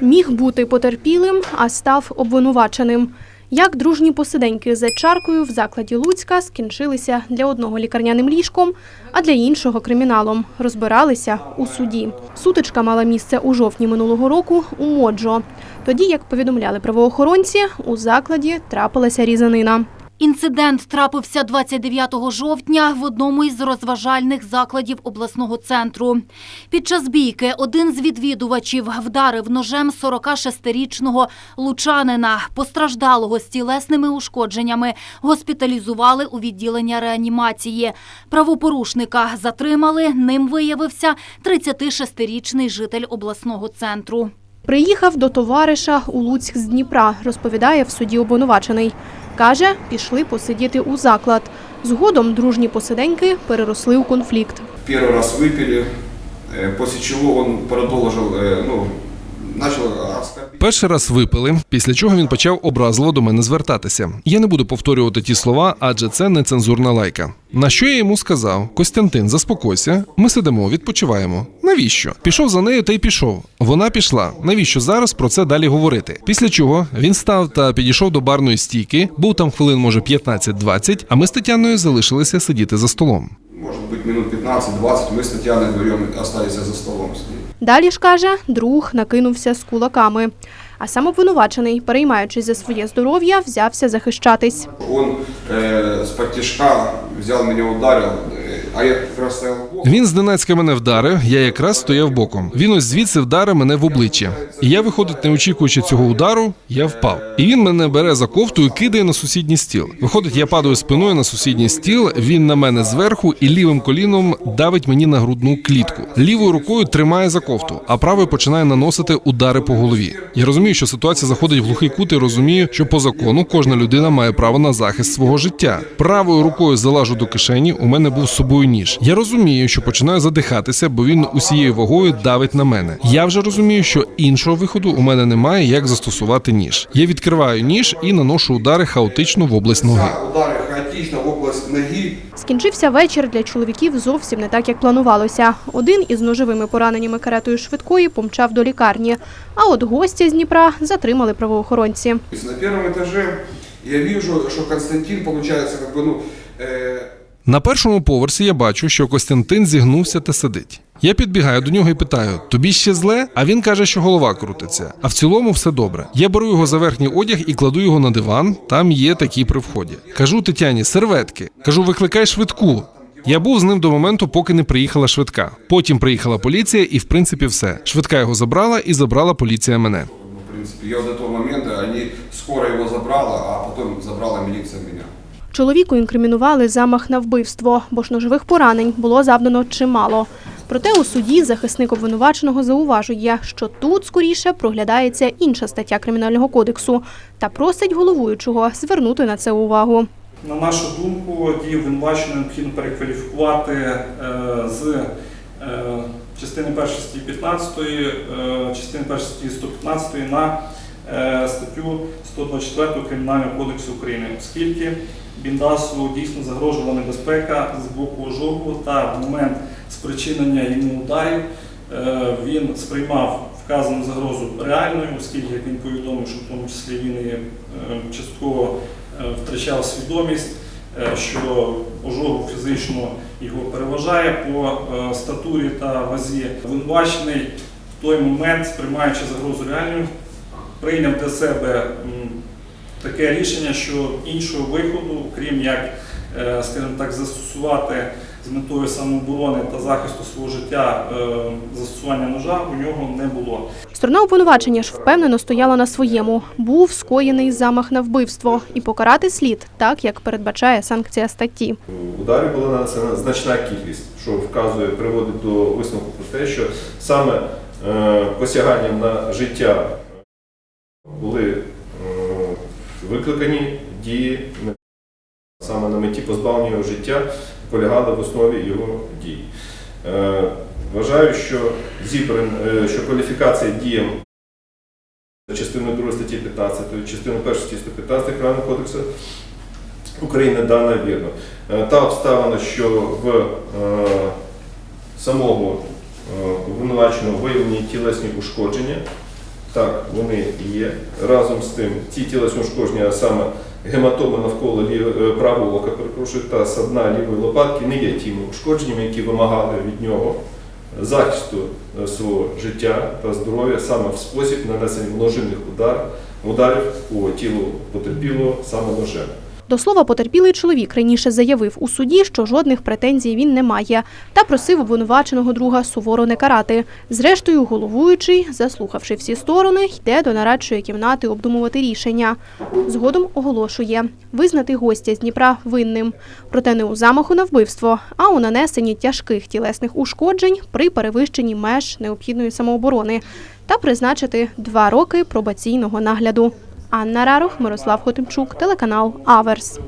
Міг бути потерпілим, а став обвинуваченим. Як дружні посиденьки за чаркою в закладі Луцька скінчилися для одного лікарняним ліжком, а для іншого криміналом. Розбиралися у суді. Сутичка мала місце у жовтні минулого року у Моджо. Тоді, як повідомляли правоохоронці, у закладі трапилася різанина. Інцидент трапився 29 жовтня в одному із розважальних закладів обласного центру. Під час бійки один з відвідувачів вдарив ножем 46-річного лучанина. Постраждалого з тілесними ушкодженнями госпіталізували у відділення реанімації. Правопорушника затримали. Ним виявився 36-річний житель обласного центру. Приїхав до товариша у Луцьк з Дніпра, розповідає в суді обвинувачений. Каже, пішли посидіти у заклад. Згодом дружні посиденьки переросли у конфлікт. Первый раз выпили, э, после чего он продолжил, э, ну, начал оскорбить. Перший раз випили, після чого він почав образливо до мене звертатися. Я не буду повторювати ті слова, адже це нецензурна лайка. На що я йому сказав: Костянтин, заспокойся, ми сидимо, відпочиваємо. Навіщо? Пішов за нею та й пішов. Вона пішла. Навіщо зараз про це далі говорити? Після чого він став та підійшов до барної стійки, був там хвилин, може, 15-20, а ми з Тетяною залишилися сидіти за столом. Может быть, минут 15-20 мы с Татьяной вдвоем остались за столом. Далі ж каже, друг накинувся з кулаками. А сам обвинувачений, переймаючись за своє здоров'я, взявся захищатись. Он з-під взяв мене, э, а я как раз стоял в бок. Він зненацька мене вдарив, я якраз стояв боком. Він ось звідси вдарив мене в обличчя. І я, виходить, не очікуючи цього удару, я впав. І він мене бере за кофту і кидає на сусідній стіл. Виходить, я падаю спиною на сусідній стіл. Він на мене зверху і лівим коліном давить мені на грудну клітку. Лівою рукою тримає за кофту, а правою починає наносити удари по голові. Я розумію, що ситуація заходить в глухий кут і розумію, що по закону кожна людина має право на захист свого життя. Правою рукою залажу до кишені. У мене був з собою ніж. Я розумію, що починаю задихатися, бо він усією вагою давить на мене. Я вже розумію, що іншого виходу у мене немає, як застосувати ніж. Я відкриваю ніж і наношу удари хаотично в область ноги. Удары хаотично в область ноги. Скінчився вечір для чоловіків зовсім не так, як планувалося. Один із ножовими пораненнями каретою швидкої помчав до лікарні, а от гостя з Дніпра затримали правоохоронці. То есть на первом этаже я вижу, что Константин, получается, как бы, ну, э, На першому поверсі я бачу, що Костянтин зігнувся та сидить. Я підбігаю до нього і питаю: тобі ще зле? А він каже, що голова крутиться. А в цілому все добре. Я беру його за верхній одяг і кладу його на диван. Там є такі при вході. Кажу Тетяні, серветки. Кажу, викликай швидку. Я був з ним до моменту, поки не приїхала швидка. Потім приїхала поліція, і в принципі все. Швидка його забрала і забрала поліція мене. в принципе, я до того момента, они, скоро его забрала, а потом забрала милиция меня. Чоловіку інкримінували замах на вбивство, бо ж ножових поранень було завдано чимало. Проте у суді захисник обвинуваченого зауважує, що тут скоріше проглядається інша стаття кримінального кодексу та просить головуючого звернути на це увагу. На нашу думку, дії обвинуваченого необхідно перекваліфікувати е, з е, частини 1 статті 15, е, частини 1 статті 115 на статтю 124 Кримінального кодексу України, оскільки Біндасу дійсно загрожувала небезпека з боку ожогу та в момент спричинення йому ударів е, він сприймав вказану загрозу реальною, оскільки як він повідомив, що в тому числі він і е, частково е, втрачав свідомість, е, що ожогу фізично його переважає по е, статурі та вазі. Обвинувачений в той момент, сприймаючи загрозу реальною, прийняв для себе таке рішення, що іншого виходу, крім як, е, скажімо так, застосувати з метою самооборони та захисту свого життя е, застосування ножа у нього не було. Сторона обвинувачення ж впевнено стояла на своєму. Був скоєний замах на вбивство і покарати слід, так як передбачає санкція статті. Ударів була нанесена значна кількість, що вказує, приводить до висновку про те, що саме е, посяганням на життя були е, викликані дії саме на меті позбавлення його життя полягали в основі його дій. Е, вважаю, що зібран, е, що кваліфікація діям частиною 2 статті 15, частиною 1 статті 115 Кримінального кодексу України дана вірно. Та обставина, що в самого обвинуваченого виявлені тілесні ушкодження, Так, вони є. Разом з тим, ті тілесні ушкодження, а саме гематоми навколо е, правого ока, перепрошую, та садна лівої лопатки не є тими ушкодженнями, які вимагали від нього захисту е, свого життя та здоров'я саме в спосіб нанесення множинних удар, ударів по тілу потерпілого саме ножем. До слова, потерпілий чоловік раніше заявив у суді, що жодних претензій він не має, та просив обвинуваченого друга суворо не карати. Зрештою, головуючий, заслухавши всі сторони, йде до нарадчої кімнати обдумувати рішення. Згодом оголошує визнати гостя з Дніпра винним, проте не у замаху на вбивство, а у нанесенні тяжких тілесних ушкоджень при перевищенні меж необхідної самооборони та призначити два роки пробаційного нагляду. Анна Рарух, Мирослав Хотимчук, телеканал Аверс.